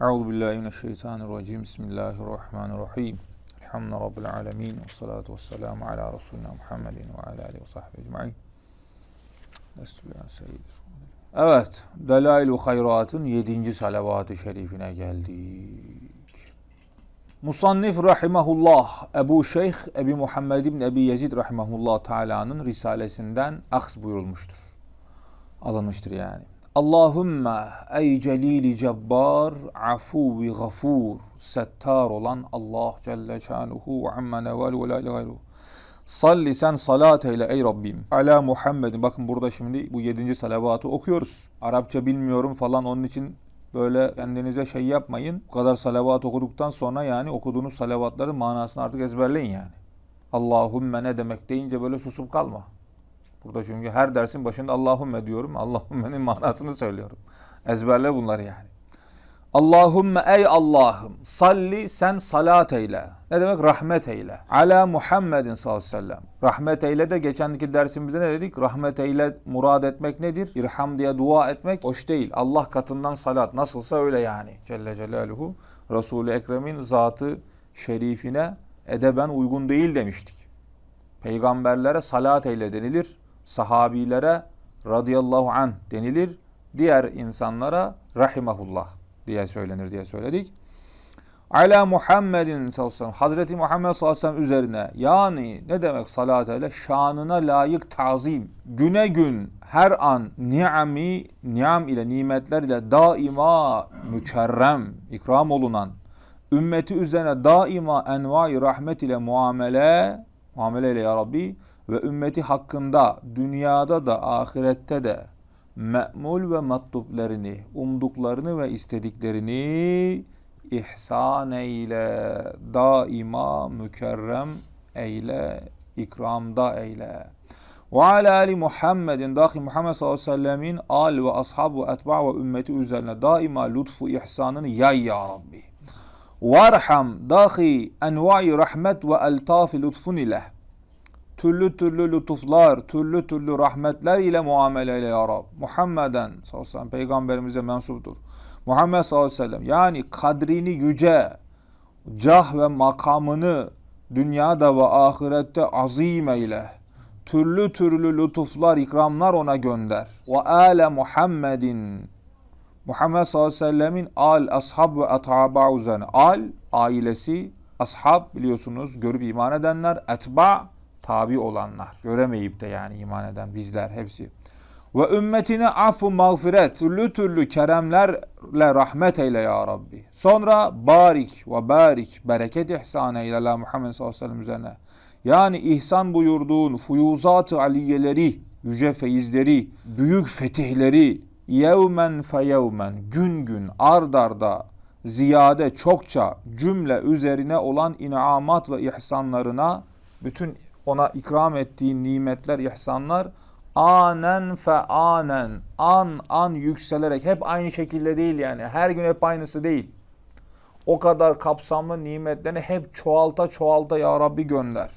Euzu billahi mineşşeytanirracim. Bismillahirrahmanirrahim. Elhamdülillahi rabbil alamin ve salatu vesselamu ala resulina Muhammedin ve ala alihi ve sahbihi ecmaîn. Evet, Delail-u Hayrat'ın 7. salavat-ı şerifine geldik. Musannif rahimahullah Ebu Şeyh Ebi Muhammed bin Ebi Yezid rahimahullah Teala'nın risalesinden aks buyurulmuştur. Alınmıştır yani. Allahümme ey celili cebbar afuvi gafur settar olan Allah Celle Şanuhu ve amme nevel ve la gayruhu. Salli sen salat eyle ey Rabbim. Ala Muhammedin. Bakın burada şimdi bu yedinci salavatı okuyoruz. Arapça bilmiyorum falan onun için böyle kendinize şey yapmayın. Bu kadar salavat okuduktan sonra yani okuduğunuz salavatların manasını artık ezberleyin yani. Allahümme ne demek deyince böyle susup kalma. Burada çünkü her dersin başında Allahümme diyorum. Allahümme'nin manasını söylüyorum. Ezberle bunları yani. Allahümme ey Allah'ım salli sen salat eyle. Ne demek? Rahmet eyle. Ala Muhammedin sallallahu aleyhi ve sellem. Rahmet eyle de geçenki dersimizde ne dedik? Rahmet eyle murad etmek nedir? İrham diye dua etmek hoş değil. Allah katından salat. Nasılsa öyle yani. Celle Celaluhu. Resul-i Ekrem'in zatı şerifine edeben uygun değil demiştik. Peygamberlere salat eyle denilir. Sahabilere radıyallahu an denilir. Diğer insanlara rahimahullah diye söylenir diye söyledik. Ala Muhammedin sallallahu aleyhi. Hazreti Muhammed sallallahu aleyhi ve sellem üzerine yani ne demek salat ile şanına layık tazim. Güne gün her an ni'ami ni'am ile nimetler ile daima mükerrem ikram olunan ümmeti üzerine daima envai rahmet ile muamele muamele ile ya Rabbi ve ümmeti hakkında dünyada da ahirette de me'mul ve matluplerini, umduklarını ve istediklerini ihsan eyle, daima mükerrem eyle, ikramda eyle. Ve ala ali Muhammedin, dahi Muhammed sallallahu aleyhi ve sellemin al ve ashab ve etba ve ümmeti üzerine daima lütfu ihsanını yay ya Rabbi. Varham dahi envai rahmet ve eltafi lütfun ile türlü türlü lütuflar, türlü türlü rahmetler ile muamele ile ya Rab. Muhammeden sallallahu aleyhi ve sellem peygamberimize mensuptur. Muhammed sallallahu aleyhi ve sellem yani kadrini yüce, cah ve makamını dünyada ve ahirette azim eyle. Türlü türlü lütuflar, ikramlar ona gönder. Ve ale Muhammedin Muhammed sallallahu aleyhi ve sellemin al, ashab ve etaba üzerine. Al, ailesi, ashab biliyorsunuz görüp iman edenler, etba tabi olanlar. Göremeyip de yani iman eden bizler hepsi. Ve ümmetine affu mağfiret, türlü türlü keremlerle rahmet eyle ya Rabbi. Sonra barik ve barik, bereket ihsan eyle la Muhammed sallallahu aleyhi ve sellem üzerine. Yani ihsan buyurduğun fuyuzat-ı aliyeleri, yüce feyizleri, büyük fetihleri, yevmen fe yevmen, gün gün ard arda, ziyade çokça cümle üzerine olan inamat ve ihsanlarına, bütün ona ikram ettiğin nimetler, ihsanlar anen fe anen an an yükselerek hep aynı şekilde değil yani her gün hep aynısı değil. O kadar kapsamlı nimetlerini hep çoğalta çoğalta ya Rabbi gönder.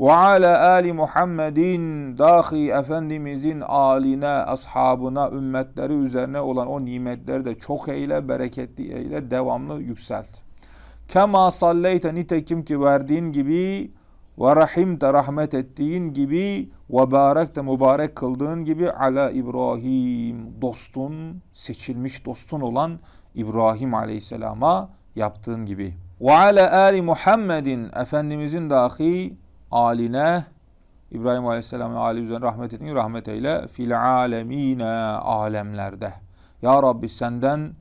Ve ala ali Muhammedin dahi Efendimizin aline, ashabına, ümmetleri üzerine olan o nimetleri de çok eyle, bereketli eyle, devamlı yükselt. Kema salleyte nitekim ki verdiğin gibi ve rahim de rahmet ettiğin gibi ve barek de mübarek kıldığın gibi ala İbrahim dostun seçilmiş dostun olan İbrahim aleyhisselama yaptığın gibi. Ve ala ali Muhammedin Efendimizin dahi aline İbrahim aleyhisselamın ali üzerine rahmet ettiğin rahmet eyle fil alemine alemlerde. Ya Rabbi senden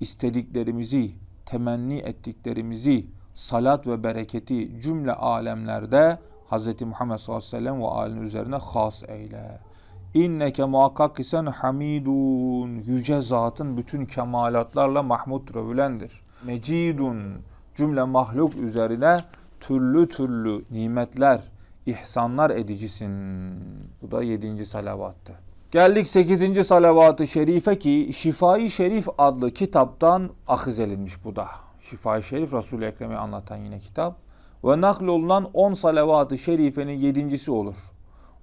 istediklerimizi, temenni ettiklerimizi, salat ve bereketi cümle alemlerde Hz. Muhammed sallallahu aleyhi ve sellem ve alin üzerine has eyle. İnneke muhakkak ki hamidun, yüce zatın bütün kemalatlarla mahmud övülendir. Mecidun, cümle mahluk üzerine türlü türlü nimetler, ihsanlar edicisin. Bu da yedinci salavattı. Geldik 8. salavat-ı şerife ki Şifai Şerif adlı kitaptan ahiz edilmiş bu da. Şifa-i Şerif Resul-i Ekrem'i anlatan yine kitap. Ve nakl olunan 10 salavat-ı şerifenin yedincisi olur.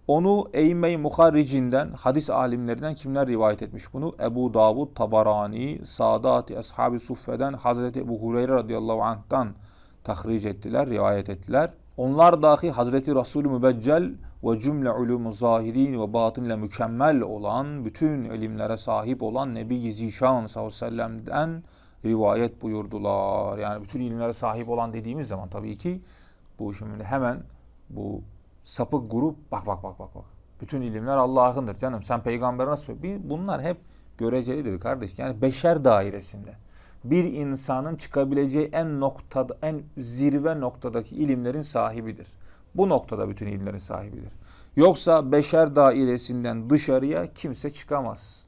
Onu Eyyme-i Muharricinden, hadis alimlerinden kimler rivayet etmiş bunu? Ebu Davud, Tabarani, Sadat-ı Ashab-ı Suffe'den Hazreti Ebu Hureyre radıyallahu anh'tan tahric ettiler, rivayet ettiler. Onlar dahi Hazreti Resulü Mübeccel ve cümle ulumu zahirin ve batın ile mükemmel olan, bütün ilimlere sahip olan Nebi Zişan sallallahu aleyhi ve sellem'den rivayet buyurdular. Yani bütün ilimlere sahip olan dediğimiz zaman tabii ki bu şimdi hemen bu sapık grup bak bak bak bak bak. Bütün ilimler Allah'ındır canım. Sen peygambere nasıl bir bunlar hep görecelidir kardeş. Yani beşer dairesinde bir insanın çıkabileceği en noktada en zirve noktadaki ilimlerin sahibidir. Bu noktada bütün ilimlerin sahibidir. Yoksa beşer dairesinden dışarıya kimse çıkamaz.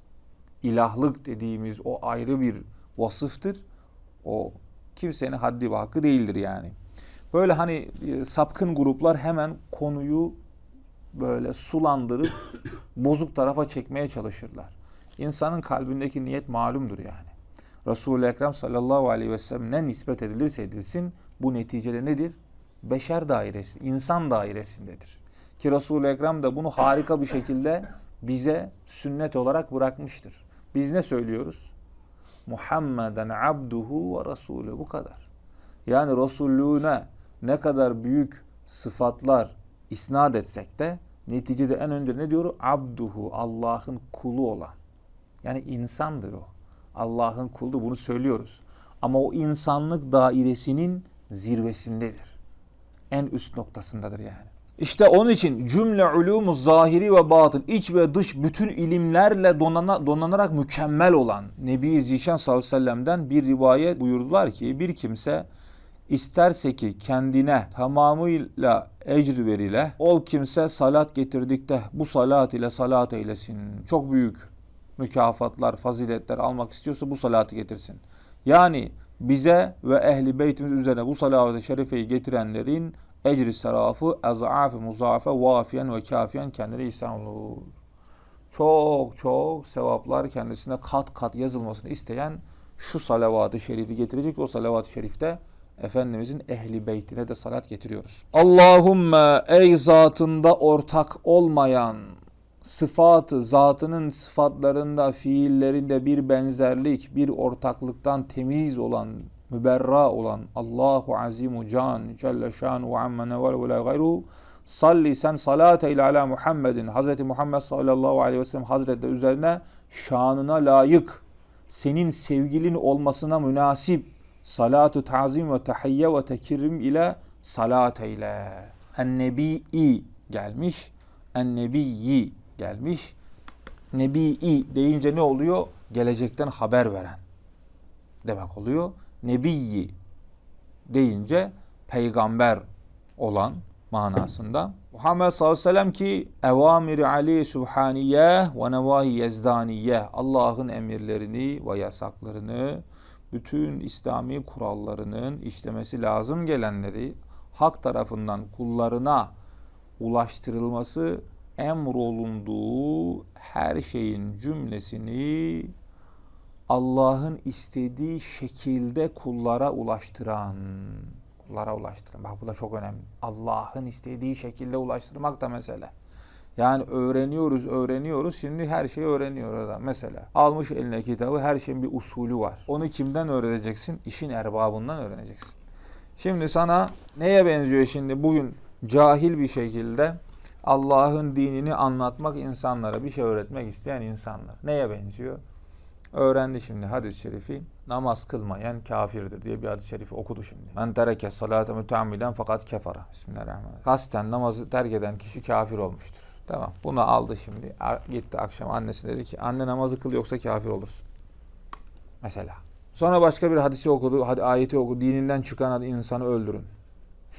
İlahlık dediğimiz o ayrı bir vasıftır. O kimsenin haddi ve hakkı değildir yani. Böyle hani e, sapkın gruplar hemen konuyu böyle sulandırıp bozuk tarafa çekmeye çalışırlar. İnsanın kalbindeki niyet malumdur yani. Resul-i Ekrem sallallahu aleyhi ve sellem ne nispet edilirse edilsin bu neticede nedir? Beşer dairesi, insan dairesindedir. Ki Resul-i Ekrem de bunu harika bir şekilde bize sünnet olarak bırakmıştır. Biz ne söylüyoruz? Muhammeden abduhu ve rasulü bu kadar. Yani Resullüğüne ne kadar büyük sıfatlar isnat etsek de neticede en önce ne diyor? Abduhu Allah'ın kulu olan. Yani insandır o. Allah'ın kulu bunu söylüyoruz. Ama o insanlık dairesinin zirvesindedir. En üst noktasındadır yani. İşte onun için cümle ulumu zahiri ve batın iç ve dış bütün ilimlerle donana, donanarak mükemmel olan Nebi Zişan sallallahu aleyhi ve sellem'den bir rivayet buyurdular ki bir kimse isterse ki kendine tamamıyla ecr verile ol kimse salat getirdikte bu salat ile salat eylesin. Çok büyük mükafatlar, faziletler almak istiyorsa bu salatı getirsin. Yani bize ve ehli beytimiz üzerine bu salavat-ı şerifeyi getirenlerin ecri serafı ez'af-ı muzafe vafiyen ve kafiyen kendine ihsan olur. Çok çok sevaplar kendisine kat kat yazılmasını isteyen şu salavat-ı şerifi getirecek. O salavat-ı şerifte Efendimizin ehli beytine de salat getiriyoruz. Allahümme ey zatında ortak olmayan sıfatı, zatının sıfatlarında, fiillerinde bir benzerlik, bir ortaklıktan temiz olan, müberra olan Allahu Azimu Can Celle Şanu Amme Nevel ve la gayru salli sen salat eyle ala Muhammedin Hz. Muhammed sallallahu aleyhi ve sellem Hazretleri üzerine şanına layık senin sevgilin olmasına münasip salatu tazim ve tahiyye ve tekrim ile salat eyle. En-nebi'i gelmiş. En-nebiyyi gelmiş. Nebi'i deyince ne oluyor? Gelecekten haber veren demek oluyor. Nebiyyi deyince peygamber olan manasında. Muhammed sallallahu aleyhi ve sellem ki evamiri ali subhaniye ve nevahi yezdaniye Allah'ın emirlerini ve yasaklarını bütün İslami kurallarının işlemesi lazım gelenleri hak tarafından kullarına ulaştırılması emrolunduğu her şeyin cümlesini Allah'ın istediği şekilde kullara ulaştıran kullara ulaştıran. Bak bu da çok önemli. Allah'ın istediği şekilde ulaştırmak da mesele. Yani öğreniyoruz, öğreniyoruz. Şimdi her şeyi öğreniyor adam. Mesela almış eline kitabı, her şeyin bir usulü var. Onu kimden öğreneceksin? İşin erbabından öğreneceksin. Şimdi sana neye benziyor şimdi bugün cahil bir şekilde Allah'ın dinini anlatmak insanlara, bir şey öğretmek isteyen insanlar. Neye benziyor? Öğrendi şimdi hadis-i şerifi. Namaz kılmayan kafirdir diye bir hadis-i şerifi okudu şimdi. Men tereke salate müteammiden fakat kefara. Bismillahirrahmanirrahim. Kasten namazı terk eden kişi kafir olmuştur. Tamam. Bunu aldı şimdi. Gitti akşam annesi dedi ki anne namazı kıl yoksa kafir olursun. Mesela. Sonra başka bir hadisi okudu. Hadi ayeti okudu. Dininden çıkan insanı öldürün.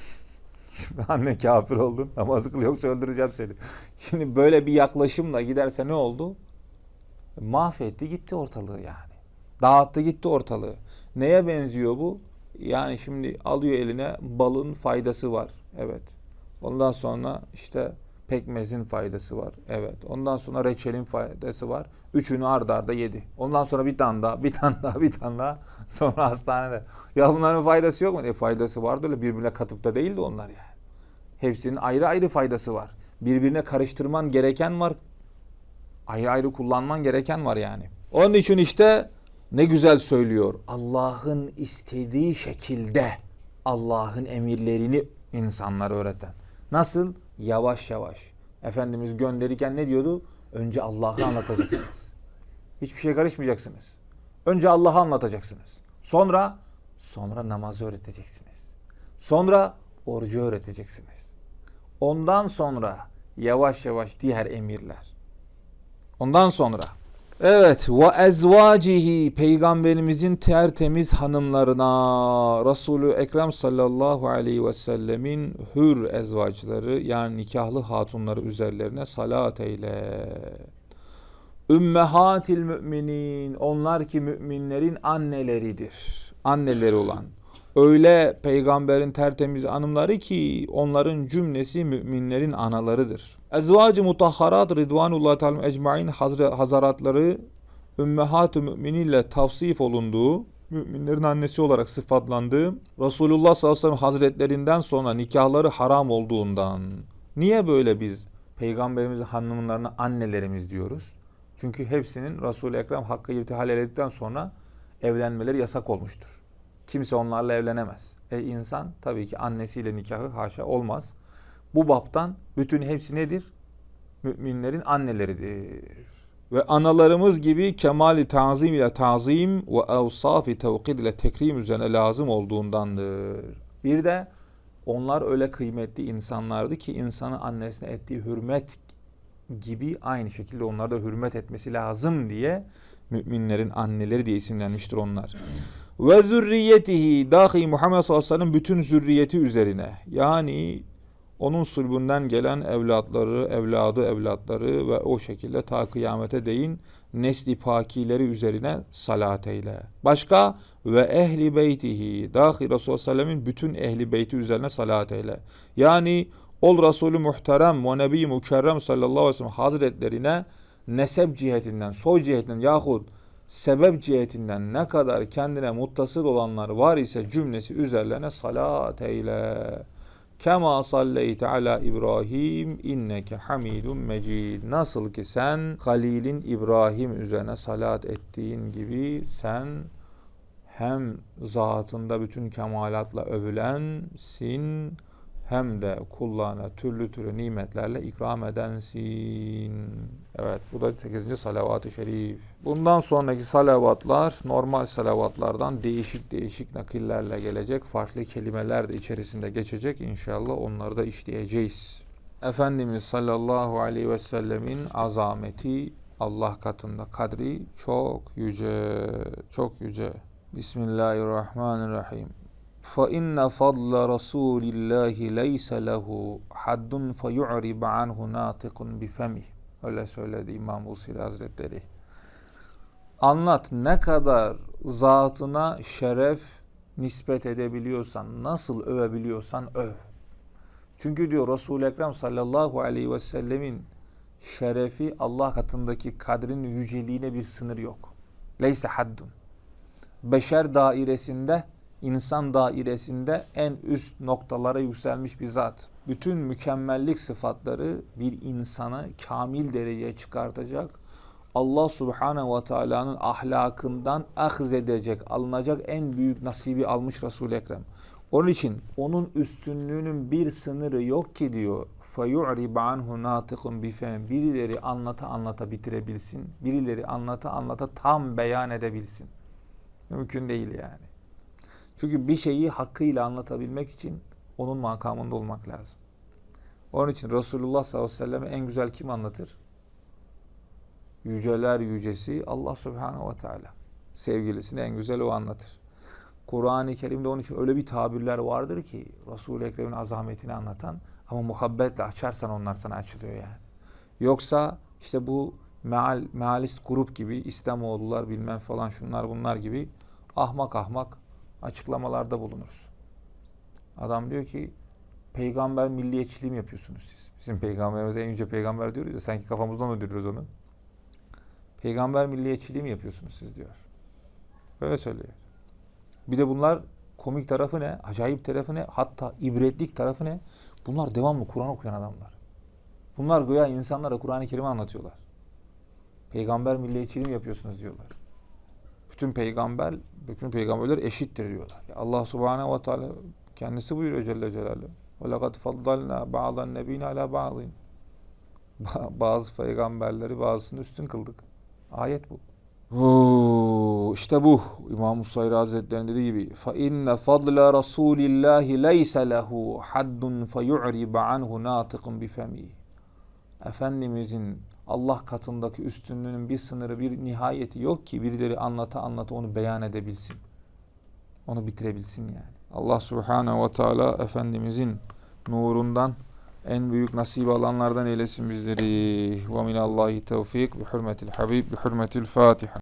Şimdi anne kafir oldun. Namazı kıl yoksa öldüreceğim seni. Şimdi böyle bir yaklaşımla giderse ne oldu? Mahvetti gitti ortalığı yani. Dağıttı gitti ortalığı. Neye benziyor bu? Yani şimdi alıyor eline balın faydası var. Evet. Ondan sonra işte pekmezin faydası var. Evet. Ondan sonra reçelin faydası var. Üçünü ardarda arda yedi. Ondan sonra bir tane daha, bir tane daha, bir tane daha. Sonra hastanede. Ya bunların faydası yok mu? E faydası vardı öyle birbirine katıp da değildi onlar yani. Hepsinin ayrı ayrı faydası var. birbirine karıştırman gereken var. Ayrı ayrı kullanman gereken var yani. Onun için işte ne güzel söylüyor. Allah'ın istediği şekilde Allah'ın emirlerini insanlara öğreten. Nasıl? Yavaş yavaş. Efendimiz gönderirken ne diyordu? Önce Allah'ı anlatacaksınız. Hiçbir şey karışmayacaksınız. Önce Allah'ı anlatacaksınız. Sonra sonra namazı öğreteceksiniz. Sonra orucu öğreteceksiniz. Ondan sonra yavaş yavaş diğer emirler. Ondan sonra Evet ve ezvacihi peygamberimizin tertemiz hanımlarına Resulü Ekrem sallallahu aleyhi ve sellemin hür ezvacları yani nikahlı hatunları üzerlerine salat eyle. Ümmehatil müminin onlar ki müminlerin anneleridir. Anneleri olan. Öyle peygamberin tertemiz hanımları ki onların cümlesi müminlerin analarıdır. Ezvacı mutahharat ridvanullah teala hazre- hazaratları ümmehat-ı müminiyle tavsif olunduğu müminlerin annesi olarak sıfatlandığı Resulullah sallallahu aleyhi ve sellem hazretlerinden sonra nikahları haram olduğundan niye böyle biz peygamberimizin hanımlarına annelerimiz diyoruz? Çünkü hepsinin Resul-i Ekrem hakkı irtihal edildikten sonra evlenmeleri yasak olmuştur. Kimse onlarla evlenemez. E insan tabii ki annesiyle nikahı haşa olmaz. Bu baptan bütün hepsi nedir? Müminlerin anneleridir. Ve analarımız gibi kemali tazim ile tazim ve evsafi tevkid ile tekrim üzerine lazım olduğundandır. Bir de onlar öyle kıymetli insanlardı ki insanın annesine ettiği hürmet gibi aynı şekilde onlara da hürmet etmesi lazım diye müminlerin anneleri diye isimlenmiştir onlar. Ve zürriyetihi dahi Muhammed sallallahu aleyhi ve sellem bütün zürriyeti üzerine yani onun sulbünden gelen evlatları, evladı, evlatları ve o şekilde ta kıyamete değin nesli pakileri üzerine salat eyle. Başka ve ehli beytihi dahi Resulullah sellemin bütün ehli beyti üzerine salat eyle. Yani ol Resulü muhterem ve nebi mükerrem sallallahu aleyhi ve sellem hazretlerine nesep cihetinden, soy cihetinden yahut sebep cihetinden ne kadar kendine muttasıl olanlar var ise cümlesi üzerlerine salat eyle. Kema salleyte ala İbrahim inneke hamidun mecid. Nasıl ki sen Halil'in İbrahim üzerine salat ettiğin gibi sen hem zatında bütün kemalatla övülensin hem de kullarına türlü türlü nimetlerle ikram edensin. Evet bu da 8. salavat-ı şerif. Bundan sonraki salavatlar normal salavatlardan değişik değişik nakillerle gelecek. Farklı kelimeler de içerisinde geçecek. İnşallah onları da işleyeceğiz. Efendimiz sallallahu aleyhi ve sellemin azameti Allah katında kadri çok yüce, çok yüce. Bismillahirrahmanirrahim. فإن فضل رسول الله ليس له حد فيعرب عنه ناطق بفمه öyle söyledi İmam Busiri Hazretleri. Anlat ne kadar zatına şeref nispet edebiliyorsan, nasıl övebiliyorsan öv. Çünkü diyor Resul-i Ekrem sallallahu aleyhi ve sellemin şerefi Allah katındaki kadrin yüceliğine bir sınır yok. Leyse haddun. Beşer dairesinde insan dairesinde en üst noktalara yükselmiş bir zat. Bütün mükemmellik sıfatları bir insanı kamil dereceye çıkartacak. Allah subhanehu ve teala'nın ahlakından ahz edecek, alınacak en büyük nasibi almış Resul-i Ekrem. Onun için onun üstünlüğünün bir sınırı yok ki diyor. فَيُعْرِبَ عَنْهُ نَاطِقٌ بِفَمٍ Birileri anlata anlata bitirebilsin. Birileri anlata anlata tam beyan edebilsin. Mümkün değil yani. Çünkü bir şeyi hakkıyla anlatabilmek için onun makamında olmak lazım. Onun için Resulullah sallallahu aleyhi ve sellem'e en güzel kim anlatır? Yüceler yücesi Allah subhanehu ve teala. Sevgilisini en güzel o anlatır. Kur'an-ı Kerim'de onun için öyle bir tabirler vardır ki Resul-i Ekrem'in azametini anlatan ama muhabbetle açarsan onlar sana açılıyor yani. Yoksa işte bu meal, mealist grup gibi İslamoğlular bilmem falan şunlar bunlar gibi ahmak ahmak açıklamalarda bulunuruz. Adam diyor ki peygamber milliyetçiliği mi yapıyorsunuz siz? Bizim peygamberimiz en yüce peygamber diyoruz ya sanki kafamızdan öldürüyoruz onu. Peygamber milliyetçiliği mi yapıyorsunuz siz diyor. Böyle söylüyor. Bir de bunlar komik tarafı ne? Acayip tarafı ne? Hatta ibretlik tarafı ne? Bunlar devamlı Kur'an okuyan adamlar. Bunlar göya insanlara Kur'an-ı Kerim'i anlatıyorlar. Peygamber milliyetçiliği mi yapıyorsunuz diyorlar. Bütün peygamber, bütün peygamberler eşittir diyorlar. Allah Subhanahu ve Teala kendisi buyuruyor Celle Celaluhu. Ve lekad faddalna ba'dan nebiyine ala ba'din. Ba- Bazı peygamberleri bazısını üstün kıldık. Ayet bu. Oo, işte bu İmam Musayri Hazretleri'nin dediği gibi fa inne fadla rasulillahi leyse lehu haddun feyu'riba anhu natiqun. Efendimizin Allah katındaki üstünlüğünün bir sınırı, bir nihayeti yok ki birileri anlata anlata onu beyan edebilsin. Onu bitirebilsin yani. Allah Subhanahu ve Teala Efendimizin nurundan en büyük nasip alanlardan eylesin bizleri. Ve minallahi tevfik bi hürmetil habib bi hürmetil fatiha.